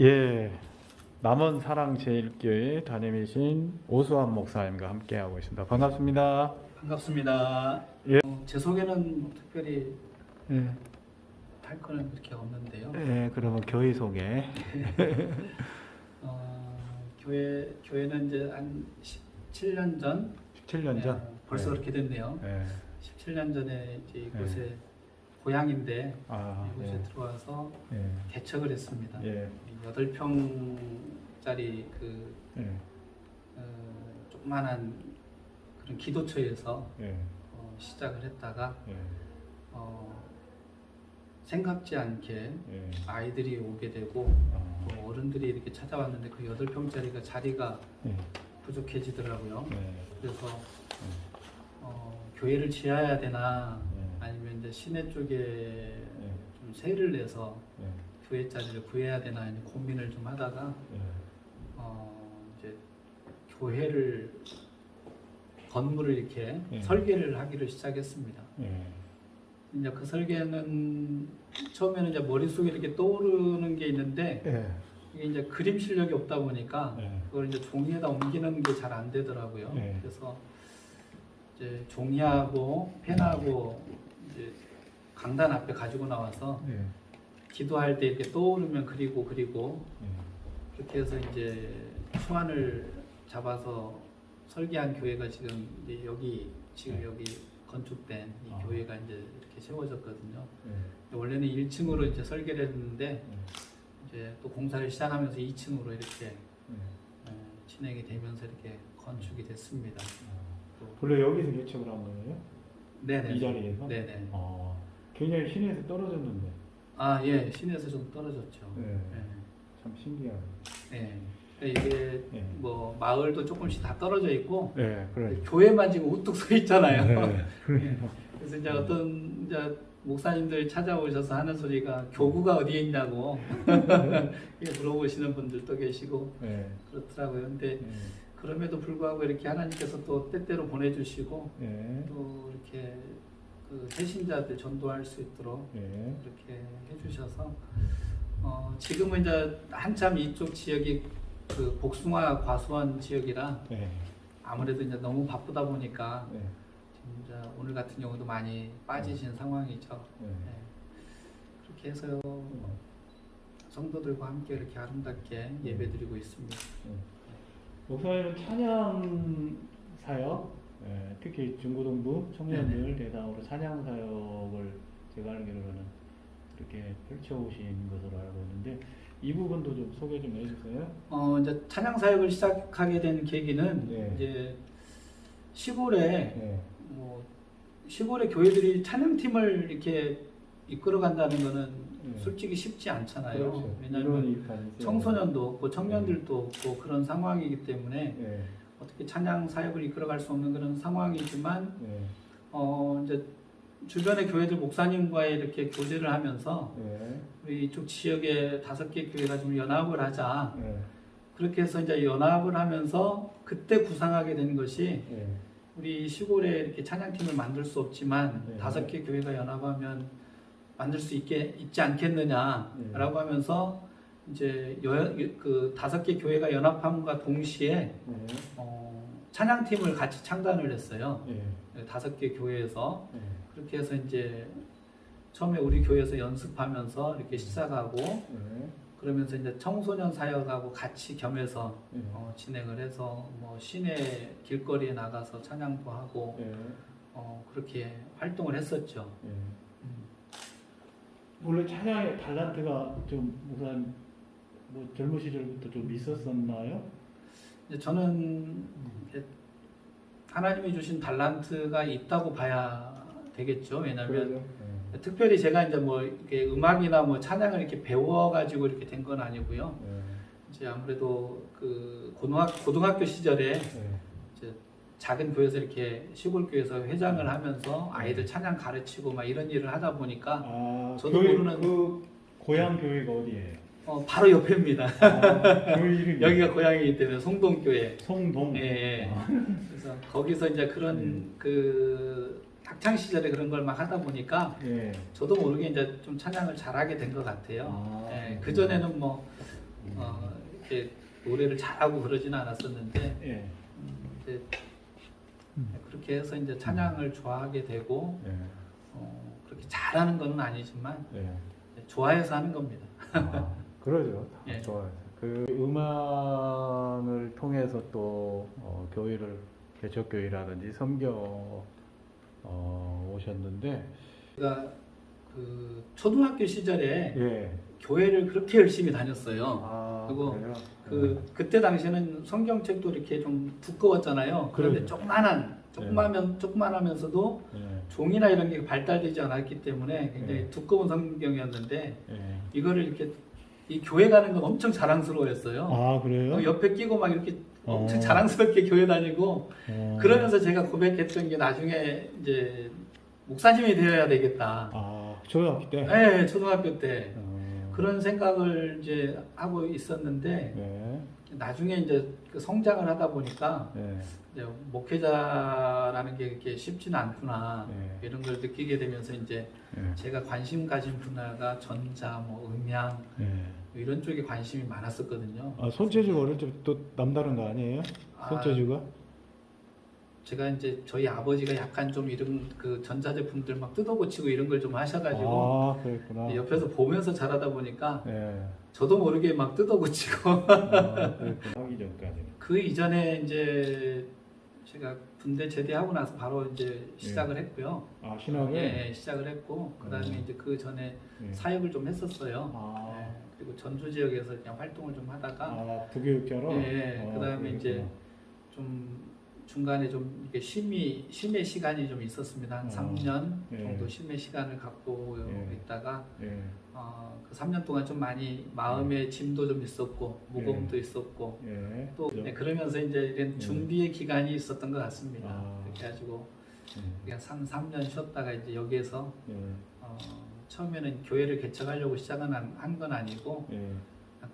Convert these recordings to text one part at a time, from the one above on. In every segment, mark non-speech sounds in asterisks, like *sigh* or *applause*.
예, 남원 사랑 제일교회 담임이신 오수환 목사님과 함께하고 있습니다. 반갑습니다. 반갑습니다. 예. 어, 제 소개는 뭐 특별히 예, 할 거는 그렇게 없는데요. 예 그러면 교회 소개. *laughs* 어, 교회 교회는 이제 한 17년 전 17년 전. 예, 벌써 예. 그렇게 됐네요. 예. 17년 전에 이제 이곳에 고향인데 아, 이곳에 예. 들어와서 예. 개척을 했습니다. 예. 여덟 평짜리 그 예. 어, 조그만한 그런 기도처에서 예. 어, 시작을 했다가 예. 어, 생각지 않게 예. 아이들이 오게 되고 아, 또 어른들이 이렇게 찾아왔는데 그 여덟 평짜리가 자리가 예. 부족해지더라고요. 예. 그래서 어, 교회를 지어야 되나 예. 아니면 이제 시내 쪽에 예. 좀 세를 내서 예. 교회 자리를 구해야 되나 이제 고민을 좀 하다가 예. 어, 이제 교회를 건물을 이렇게 예. 설계를 하기를 시작했습니다. 예. 이제 그 설계는 처음에는 이제 머릿속에 이렇게 떠오르는 게 있는데 예. 이게 이제 그림 실력이 없다 보니까 예. 그걸 이제 종이에다 옮기는 게 잘 안 되더라고요. 네. 그래서 이제 종이하고 펜하고 이제 강단 앞에 가지고 나와서 예. 기도할 때 이렇게 떠오르면 그리고 그리고 예. 그렇게 해서 이제 수완을 잡아서 설계한 교회가 지금 이제 여기 지금 네. 여기 건축된 이 아. 교회가 이제 이렇게 세워졌거든요. 예. 원래는 1층으로 이제 설계를 했는데 예. 이제 또 공사를 시작하면서 2층으로 이렇게 예. 어, 진행이 되면서 이렇게 건축이 됐습니다. 또 원래 여기서 개척을 한 거예요? 네네. 이 자리에서? 네네. 아, 굉장히 시내에서 떨어졌는데. 아 예, 시내에서 좀 떨어졌죠. 네. 네. 참 신기하네. 네. 그러니까 이게 네. 뭐 마을도 조금씩 다 떨어져 있고 네, 그래. 교회만 지금 우뚝 서 있잖아요. 네, 그래. 그래서 이제 어떤 이제 목사님들 찾아오셔서 하는 소리가 교구가 어디에 있냐고 *laughs* 물어보시는 분들도 계시고 네. 그렇더라고요. 근데 네. 그럼에도 불구하고 이렇게 하나님께서 또 때때로 보내주시고 네. 또 이렇게 그 새신자들 전도할 수 있도록 네. 이렇게 해주셔서 어, 지금은 이제 한참 이쪽 지역이 그 복숭아 과수원 지역이라 네. 아무래도 이제 너무 바쁘다 보니까 네. 지금 이제 오늘 같은 경우도 많이 빠지신 상황이죠. 네. 네. 그렇게 해서 성도들과 함께 이렇게 아름답게 예배드리고 있습니다. 목사님은 찬양 사역, 예, 특히 중고등부 청년들 대상으로 찬양 사역을 제가 알기로는 그렇게 펼쳐오신 것으로 알고 있는데 이 부분도 좀 소개 좀 해주세요. 어, 이제 찬양 사역을 시작하게 된 계기는 네. 이제 시골에 네. 뭐 시골의 교회들이 찬양팀을 이렇게 이끌어 간다는 거는 네. 솔직히 쉽지 않잖아요. 그렇죠. 왜냐하면 청소년도 없고 청년들도 없고 그런 상황이기 때문에 네. 어떻게 찬양 사역을 이끌어갈 수 없는 그런 상황이지만 네. 어 이제 주변의 교회들 목사님과의 이렇게 교제를 하면서 네. 우리 이쪽 지역에 다섯 개 교회가 좀 연합을 하자 네. 그렇게 해서 이제 연합을 하면서 그때 구상하게 된 것이 네. 우리 시골에 이렇게 찬양팀을 만들 수 없지만 네. 다섯 개 교회가 연합하면 만들 수 있게 있지 않겠느냐라고 하면서 이제 여, 그 다섯 개 교회가 연합함과 동시에 네. 어, 찬양팀을 같이 창단을 했어요. 네. 다섯 개 교회에서 네. 그렇게 해서 이제 처음에 우리 교회에서 연습하면서 이렇게 시작하고 네. 그러면서 이제 청소년 사역하고 같이 겸해서 네. 어, 진행을 해서 뭐 시내 길거리에 나가서 찬양도 하고 네. 어, 그렇게 활동을 했었죠. 네. 음. 원래 찬양의 달란트가 좀 목사님 뭐 젊은 시절부터 좀 있었었나요? 이제 저는 하나님이 주신 달란트가 있다고 봐야 되겠죠. 왜냐하면 그러죠. 네. 특별히 제가 이제 뭐 이렇게 음악이나 뭐 찬양을 이렇게 배워가지고 이렇게 된 건 아니고요. 네. 이제 아무래도 그 고등학 고등학교 시절에 네. 작은 교회에서 이렇게 시골 교회에서 회장을 하면서 아이들 찬양 가르치고 막 이런 일을 하다 보니까 아, 저도 교회, 모르는- 그 고향 교회가 어디예요? 어, 바로 옆입니다. 아, 교회 이름이 *laughs* 여기가 고향이기 때문에 송동교회. 송동. 예, 예. 아, 그래서 거기서 이제 그런 음. 그 학창 시절에 그런 걸 막 하다 보니까 예. 저도 모르게 이제 좀 찬양을 잘하게 된 것 같아요. 아, 예, 그 전에는 뭐 음. 어, 이렇게 노래를 잘하고 그러지는 않았었는데 예. 음, 이제 그렇게 해서 이제 찬양을 좋아하게 되고 예. 어, 그렇게 잘하는 건 아니지만 예. 좋아해서 하는 겁니다. 아, 그러죠. 다 예. 좋아요. 그 음악을 통해서 또 어, 교회를 개척 교회라든지 섬겨 어, 오셨는데 제가 그 초등학교 시절에 예. 교회를 그렇게 열심히 다녔어요. 아, 그리고 그래요? 그 그때 당시에는 성경책도 이렇게 좀 두꺼웠잖아요. 그런데 그래요. 조그만한 조그마면 조그만하면서도 예. 종이나 이런 게 발달되지 않았기 때문에 굉장히 네. 두꺼운 성경이었는데 예. 이거를 이렇게 이 교회 가는 건 엄청 자랑스러워했어요. 아, 그래요? 어, 옆에 끼고 막 이렇게 엄청 어. 자랑스럽게 교회 다니고 어. 그러면서 제가 고백했던 게 나중에 이제 목사님이 되어야 되겠다. 아, 초등학교 때? 네, 초등학교 때 어. 그런 생각을 이제 하고 있었는데 네. 나중에 이제 그 성장을 하다 보니까 네. 이제 목회자라는 게 이렇게 쉽지는 않구나 네. 이런 걸 느끼게 되면서 이제 네. 제가 관심 가진 분야가 전자, 뭐 음향 네. 뭐 이런 쪽에 관심이 많았었거든요. 아, 손재주가 어릴 때또 남다른 거 아니에요? 아, 손재주가? 제가 이제 저희 아버지가 약간 좀 이런 그 전자제품들 막 뜯어 고치고 이런 걸 좀 하셔가지고 아, 그랬구나. 옆에서 보면서 자라다 보니까 네. 저도 모르게 막 뜯어 고치고 아, 그랬구나. 하기 전까지는. 그 이전에 이제 제가 군대 제대하고 나서 바로 이제 시작을 했고요. 아, 신학을? 예, 예, 시작을 했고 그 다음에 음. 이제 그 전에 네. 사역을 좀 했었어요. 아. 예, 그리고 전주 지역에서 그냥 활동을 좀 하다가 아, 부교육자로? 예, 아, 그다음에. 이제 좀 중간에 좀 이렇게 쉼이 쉼의 시간이 좀 있었습니다. 한 어, 3년 예. 정도 쉼의 시간을 갖고 예. 있다가 예. 어, 그 3년 동안 좀 많이 마음의 짐도 좀 있었고 무거움도 있었고 예. 또? 네, 그러면서 이제 이런 예. 준비의 기간이 있었던 것 같습니다. 아. 그렇게 가지고 예. 그냥 3, 3년 쉬었다가 이제 여기에서 예. 어, 처음에는 교회를 개척하려고 시작은 한 건 아니고 예.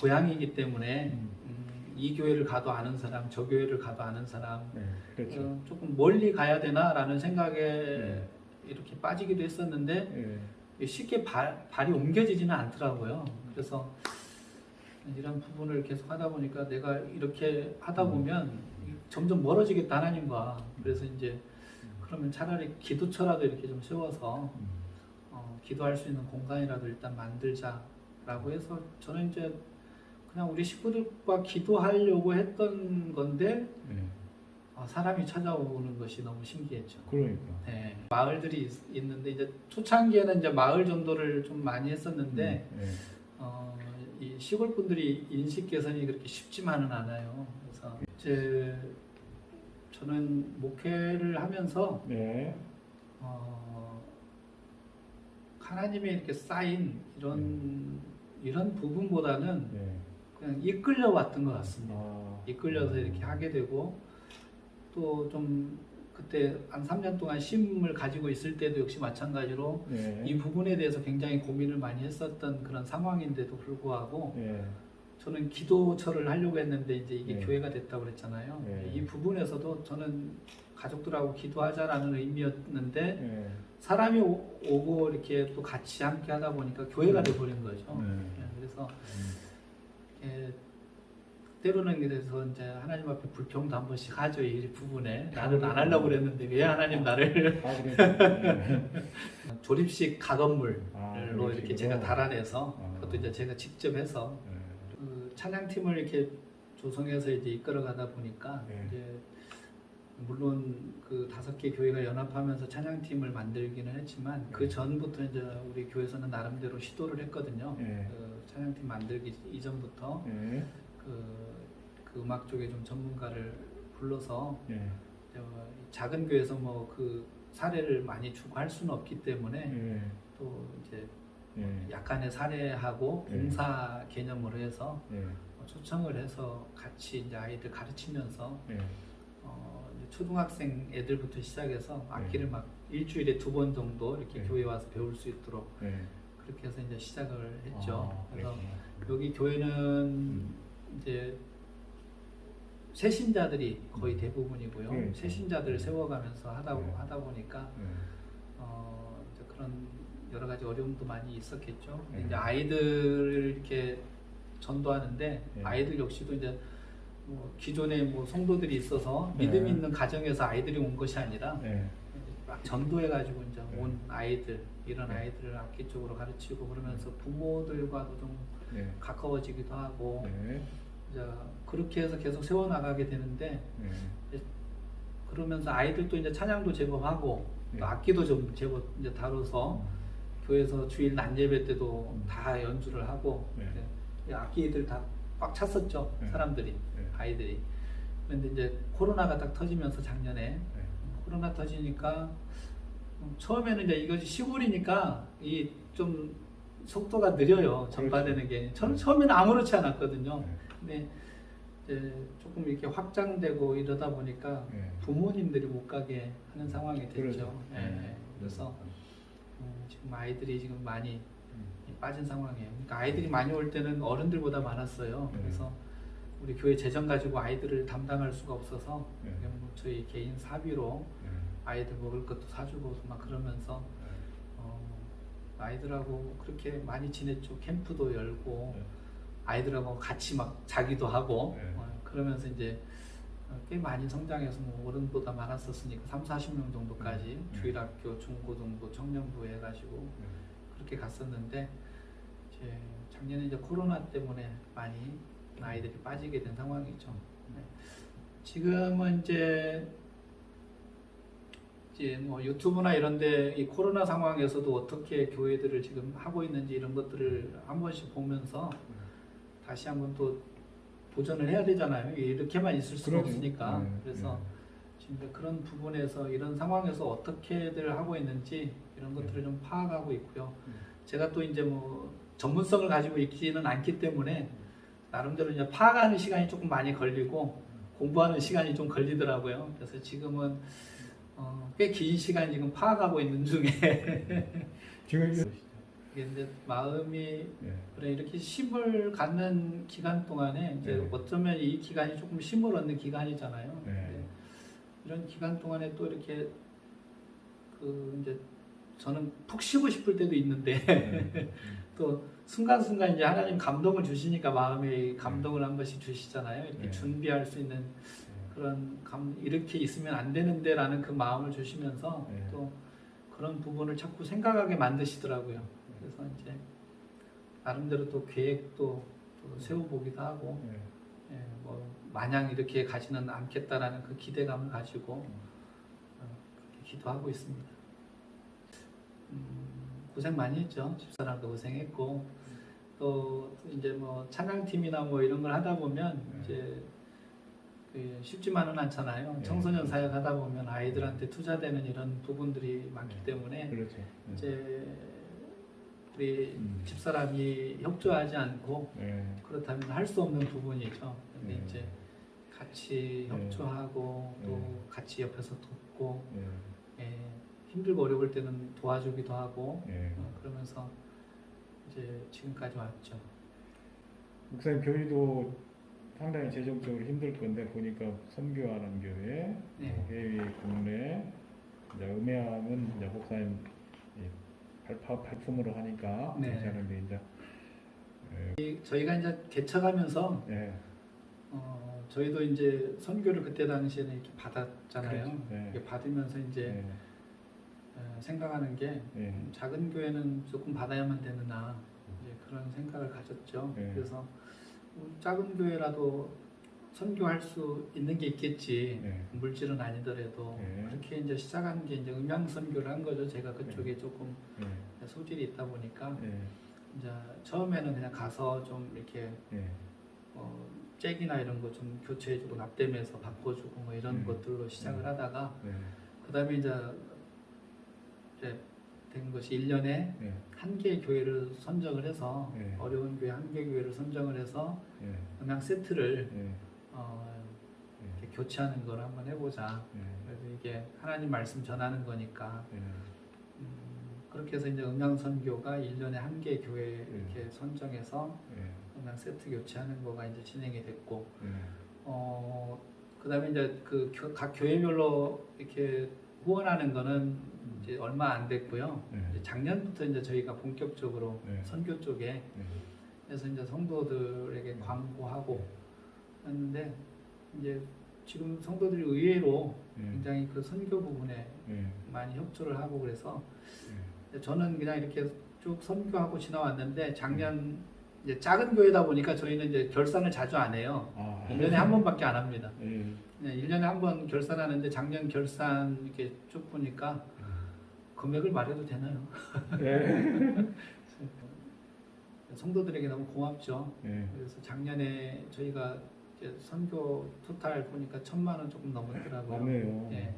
고향이기 때문에 음. 음, 이 교회를 가도 아는 사람, 저 교회를 가도 아는 사람 예. 그렇죠. 어, 조금 멀리 가야 되나라는 생각에 네. 이렇게 빠지기도 했었는데 예. 쉽게 발, 발이 옮겨지지는 않더라고요. 그래서 이런 부분을 계속 하다 보니까 내가 이렇게 하다 음. 보면 점점 멀어지겠다 하나님과 그래서 이제 그러면 차라리 기도처라도 이렇게 좀 세워서 음. 어, 기도할 수 있는 공간이라도 일단 만들자라고 해서 저는 이제 그냥 우리 식구들과 기도하려고 했던 건데 예. 어, 사람이 찾아오는 것이 너무 신기했죠. 그러니까. 네, 마을들이 있, 있는데 이제 초창기에는 이제 마을 전도를 좀 많이 했었는데 음. 예. 어, 이 시골 분들이 인식 개선이 그렇게 쉽지만은 않아요. 그래서 이제 저는 목회를 하면서 예. 어, 하나님의 이렇게 쌓인 이런 이런 부분보다는 예. 이끌려 왔던 것 같습니다. 아. 이끌려서 이렇게 하게 되고 또 좀 그때 한 3년 동안 쉼을 가지고 있을 때도 역시 마찬가지로 예. 이 부분에 대해서 굉장히 고민을 많이 했었던 그런 상황인데도 불구하고 예. 저는 기도처를 하려고 했는데 이제 이게 네. 교회가 됐다고 그랬잖아요. 네. 이 부분에서도 저는 가족들하고 기도하자라는 의미였는데 예. 사람이 오- 오고 이렇게 또 같이 함께 하다 보니까 교회가 네. 돼버린 거죠. 네. 예, 그래서 음. 예, 때로는 그래서 이제 하나님 앞에 불평도 한 번씩 하죠 이 부분에 나는 안 하려고 그랬는데 왜 하나님 나를 아. *laughs* 조립식 가건물로 아, 이렇게? 제가 달아내서 아. 그것도 이제 제가 직접 해서 예. 그 찬양팀을 이렇게 조성해서 이제 이끌어가다 보니까 네. 이제 물론 그 다섯 개 교회가 연합하면서 찬양팀을 만들기는 했지만 그 네. 전부터 이제 우리 교회에서는 나름대로 시도를 했거든요. 예. 그 찬양팀 만들기 이전부터 예. 그, 그 음악 쪽에 좀 전문가를 불러서 예. 어, 작은 교회에서 뭐 그 사례를 많이 추구할 수는 없기 때문에 예. 또 이제 예. 약간의 사례하고 네. 봉사 개념으로 해서 예. 어, 초청을 해서 같이 이제 아이들 가르치면서 예. 어, 이제 초등학생 애들부터 시작해서 악기를 막 일주일에 두 번 정도 이렇게 네. 교회 와서 배울 수 있도록 예. 그렇게 해서 이제 시작을 했죠. 아, 그래서. 여기 교회는 음. 이제 세신자들이 거의 대부분이고요. 그러니까. 세신자들을 세워가면서 하다 네. 하다 보니까 예. 어, 이제 그런 여러 가지 어려움도 많이 있었겠죠. 네. 이제 아이들을 이렇게 전도하는데 네. 아이들 역시도 이제 뭐 기존에 뭐 성도들이 있어서 네. 믿음 있는 가정에서 아이들이 온 것이 아니라 네. 막 전도해가지고 이제 네. 온 아이들 이런 네. 아이들을 악기 쪽으로 가르치고 그러면서 부모들과도 좀 네. 가까워지기도 하고 네. 이제 그렇게 해서 계속 세워 나가게 되는데 네. 그러면서 아이들도 이제 찬양도 제법 하고 네. 또 악기도 좀 제법 이제 다뤄서 교회에서 주일 낮 예배 때도 음. 다 연주를 하고 네. 악기들 다 꽉 찼었죠 네. 사람들이 네. 아이들이 그런데 이제 코로나가 딱 터지면서 작년에 네. 코로나 터지니까 음, 처음에는 이제 이것이 시골이니까 이 좀 속도가 느려요 전파되는 게 저는 네. 처음에는 아무렇지 않았거든요 네. 근데 조금 이렇게 확장되고 이러다 보니까 네. 부모님들이 못 가게 하는 상황이 됐죠. 예. 그래서 음, 지금 아이들이 지금 많이 음. 빠진 상황이에요. 그러니까 아이들이 많이 올 때는 어른들보다 많았어요. 네. 그래서 우리 교회 재정 가지고 아이들을 담당할 수가 없어서 네. 그냥 뭐 저희 개인 사비로 네. 아이들 먹을 것도 사주고 막 그러면서 어, 아이들하고 그렇게 많이 지냈죠. 캠프도 열고 네. 아이들하고 같이 막 자기도 하고 네. 어, 그러면서 이제 어, 꽤 많이 성장해서 뭐 어른보다 많았었으니까 3, 40명 정도까지 음. 주일학교, 중고등부, 청년부 해가지고 네. 그렇게 갔었는데 이제 작년에 이제 코로나 때문에 많이 아이들이 빠지게 된 상황이죠. 네. 지금은 이제 이제 뭐 유튜브나 이런데 이 코로나 상황에서도 어떻게 교회들을 지금 하고 있는지 이런 것들을 한 번씩 보면서 다시 한번 또 도전을 해야 되잖아요. 이렇게만 있을 그러죠. 없으니까. 네, 그래서 네. 그런 부분에서 이런 상황에서 어떻게들 하고 있는지 이런 것들을 좀 파악하고 있고요. 네. 제가 또 이제 뭐 전문성을 가지고 있지는 않기 때문에 나름대로 이제 파악하는 시간이 조금 많이 걸리고 공부하는 시간이 좀 걸리더라고요. 그래서 지금은 어, 꽤긴 시간 지금 파악하고 있는 중에 *laughs* 지금 이게 이제 마음이 네. 그래 이렇게 쉼을 갖는 기간 동안에 이제 네. 어쩌면 이 기간이 조금 쉼을 얻는 기간이잖아요. 네. 이런 기간 동안에 또 이렇게 그 이제 저는 푹 쉬고 싶을 때도 있는데 네. *laughs* 또 순간순간 이제 하나님 감동을 주시니까 마음에 감동을 한 번씩 주시잖아요. 이렇게 네. 준비할 수 있는 그런 감 이렇게 있으면 안 되는데라는 그 마음을 주시면서 네. 또 그런 부분을 자꾸 생각하게 만드시더라고요. 그래서 이제 나름대로 또 계획도 또 세워보기도 하고 네. 예, 뭐 마냥 이렇게 가지는 않겠다라는 그 기대감을 가지고 어, 그렇게 기도하고 있습니다. 음, 고생 많이 했죠. 집사람도 고생했고 또 이제 뭐 찬양팀이나 뭐 이런 걸 하다 보면 네. 이제 그 쉽지만은 않잖아요. 네. 청소년 사역 하다 보면 아이들한테 투자되는 이런 부분들이 많기 네. 때문에 그렇죠. 네. 이제 우리 음. 집사람이 협조하지 않고 네. 그렇다면 할 수 없는 부분이죠. 근데 네. 이제 같이 네. 협조하고 또 네. 같이 옆에서 돕고 네. 예, 힘들고 어려울 때는 도와주기도 하고 네. 어, 그러면서 이제 지금까지 왔죠. 목사님 교회도 상당히 재정적으로 힘들 건데 보니까 선교하는 교회, 네. 뭐 해외 국내 이제 음향은 이제 목사님 이 발파 발품으로 하니까 네. 괜찮은데 이제 이- 저희가 이제 개척하면서 네. 어, 저희도 이제 선교를 그때 당시에는 이렇게 받았잖아요. 그렇죠. 네. 이렇게 받으면서 이제 네. 어, 생각하는 게 네. 음, 작은 교회는 조금 받아야만 되느나 이제 그런 생각을 가졌죠. 네. 그래서 뭐 작은 교회라도 선교할 수 있는 게 있겠지. 네. 물질은 아니더라도 네. 그렇게 이제 시작한 게 이제 음향 선교를 한 거죠. 제가 그쪽에 조금 네. 소질이 있다 보니까 네. 이제 처음에는 그냥 가서 좀 이렇게 네. 어, 잭이나 이런 거 좀 교체해주고 납땜해서 바꿔주고 뭐 이런 음. 것들로 시작을 음. 하다가 네. 그다음에 이제 된 것이 1년에 네. 한 개의 교회를 선정을 해서 네. 어려운 교회 한개 교회를 선정을 해서 네. 음향 세트를 네. 어, 네. 이렇게 교체하는 걸 한번 해보자. 네. 그래서 이게 하나님 말씀 전하는 거니까 네. 음, 그렇게 해서 이제 음향 선교가 1년에 한개 교회 이렇게 선정해서 네. 음향 세트 교체하는 거가 이제 진행이 됐고 네. 어 그다음에 이제 그 각 교회별로 이렇게 후원하는 거는 이제 얼마 안 됐고요. 네. 이제 작년부터 이제 저희가 본격적으로 네. 선교 쪽에 네. 그래서 이제 성도들에게 광고하고 했는데 이제 지금 성도들이 의외로 예. 굉장히 그 선교 부분에 예. 많이 협조를 하고 그래서 예. 저는 그냥 이렇게 쭉 선교하고 지나왔는데 작년 이제 작은 교회다 보니까 저희는 이제 결산을 자주 안 해요. 아. 1년에 한 번밖에 안 합니다. 예. 네, 1년에 한 번 결산하는데 작년 결산 이렇게 쭉 보니까 금액을 말해도 되나요? 예. *laughs* 성도들에게 너무 고맙죠. 예. 그래서 작년에 저희가 이제 선교 토탈 보니까 천만 원 조금 넘었더라고요. 맞네요. 예.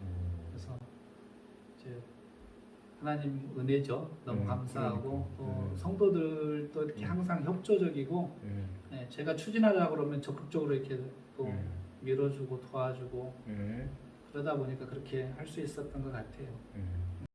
어. 그래서 이제 하나님 은혜죠. 너무 네, 감사하고 그러니까. 또 네. 성도들도 이렇게 네. 항상 협조적이고 예. 예, 제가 추진하자 그러면 적극적으로 이렇게 또 예. 밀어주고 도와주고 예. 그러다 보니까 그렇게 할 수 있었던 것 같아요. 예.